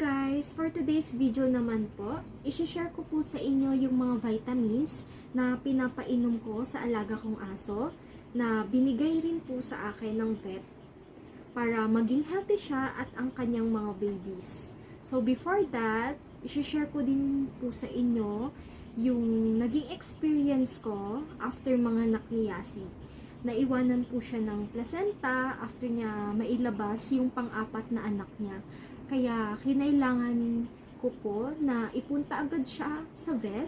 guys! For today's video naman po, isi-share ko po sa inyo yung mga vitamins na pinapainom ko sa alaga kong aso na binigay rin po sa akin ng vet para maging healthy siya at ang kanyang mga babies. So before that, isi-share ko din po sa inyo yung naging experience ko after mga anak ni Yasi. Naiwanan po siya ng placenta after niya mailabas yung pang-apat na anak niya. Kaya kinailangan ko po na ipunta agad siya sa vet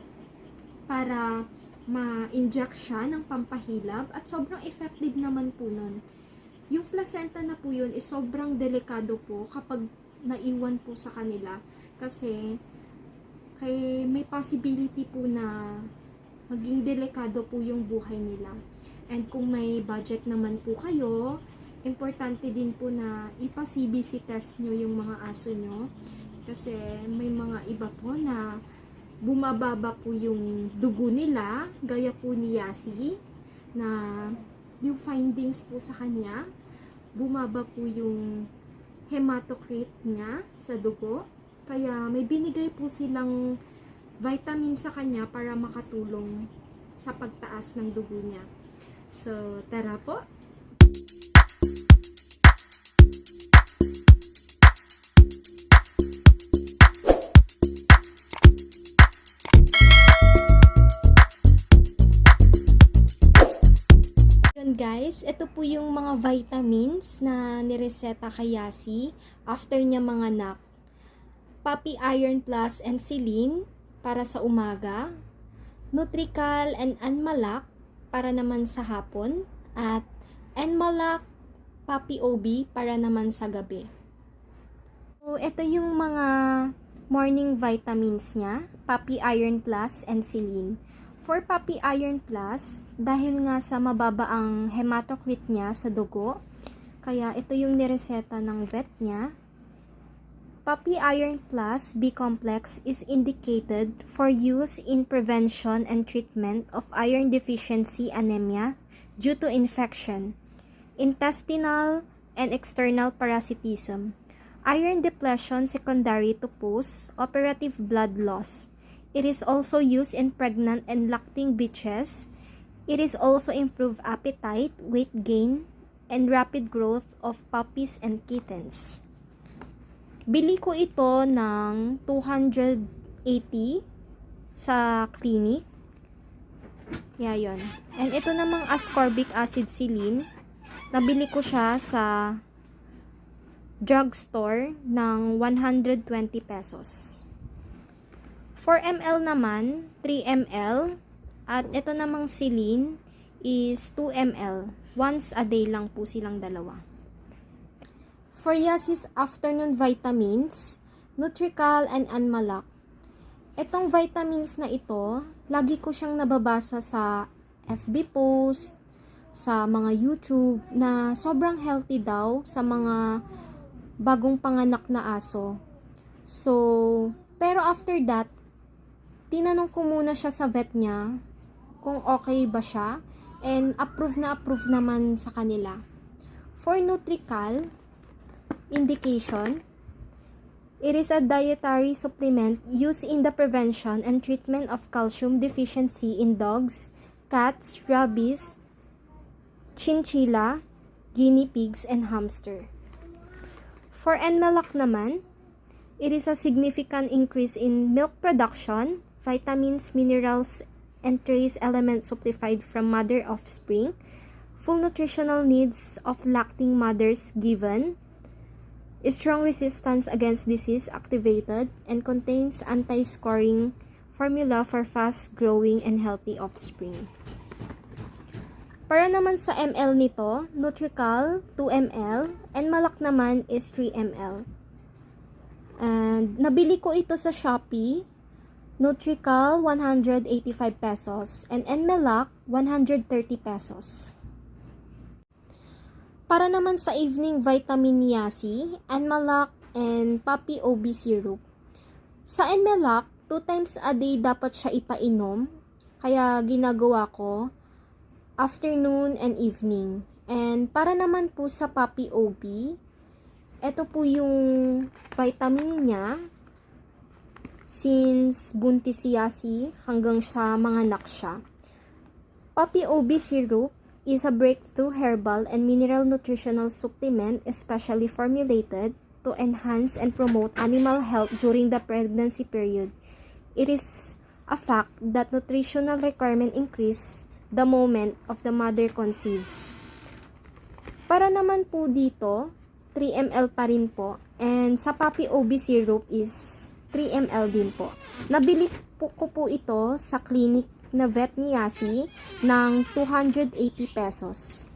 para ma-inject siya ng pampahilab at sobrang effective naman po nun. Yung placenta na po yun is sobrang delikado po kapag naiwan po sa kanila kasi kay may possibility po na maging delikado po yung buhay nila. And kung may budget naman po kayo, importante din po na ipa-CBC test nyo yung mga aso nyo. Kasi may mga iba po na bumababa po yung dugo nila, gaya po ni Yasi, na yung findings po sa kanya, bumaba po yung hematocrit niya sa dugo. Kaya may binigay po silang vitamin sa kanya para makatulong sa pagtaas ng dugo niya. So, tara po! Guys, ito po yung mga vitamins na nireseta kay Yasi after niya mga anak. Papi Iron Plus and Selene para sa umaga. Nutrical and Anmalak para naman sa hapon. At Anmalak Papi OB para naman sa gabi. So, ito yung mga morning vitamins niya. Papi Iron Plus and Selene. For Papi Iron Plus, dahil nga sa mababa ang hematocrit niya sa dugo, kaya ito yung nireseta ng vet niya. Papi Iron Plus B-complex is indicated for use in prevention and treatment of iron deficiency anemia due to infection, intestinal and external parasitism, iron depletion secondary to post-operative blood loss, It is also used in pregnant and lacting bitches. It is also improve appetite, weight gain, and rapid growth of puppies and kittens. Bili ko ito ng 280 sa clinic. Yeah, yun. And ito namang ascorbic acid silin. Nabili ko siya sa drugstore ng 120 pesos. 4 ml naman, 3 ml. At ito namang silin is 2 ml. Once a day lang po silang dalawa. For Yasis afternoon vitamins, Nutrical and Anmalak. Itong vitamins na ito, lagi ko siyang nababasa sa FB post, sa mga YouTube na sobrang healthy daw sa mga bagong panganak na aso. So, pero after that, tinanong ko muna siya sa vet niya kung okay ba siya and approve na approve naman sa kanila. For Nutrical, indication, it is a dietary supplement used in the prevention and treatment of calcium deficiency in dogs, cats, rabies, chinchilla, guinea pigs, and hamster. For Enmelak naman, it is a significant increase in milk production, vitamins, minerals, and trace elements supplied from mother offspring, full nutritional needs of lacting mothers given, strong resistance against disease activated, and contains anti-scoring formula for fast-growing and healthy offspring. Para naman sa ml nito, Nutrical 2 ml, and Malak naman is 3 ml. And nabili ko ito sa Shopee Nutrical 185 pesos and Enmelak 130 pesos. Para naman sa evening vitamin niacin, Enmelak and Papi OB syrup. Sa Enmelak, 2 times a day dapat siya ipainom. Kaya ginagawa ko afternoon and evening. And para naman po sa Papi OB, ito po yung vitamin niya since buntis siya si hanggang sa mga anak siya. Puppy OB syrup is a breakthrough herbal and mineral nutritional supplement especially formulated to enhance and promote animal health during the pregnancy period. It is a fact that nutritional requirement increase the moment of the mother conceives. Para naman po dito, 3 ml pa rin po. And sa Papi OB syrup is 3 ml din po. Nabili po ko po ito sa clinic na vet ni Yasi ng 280 pesos.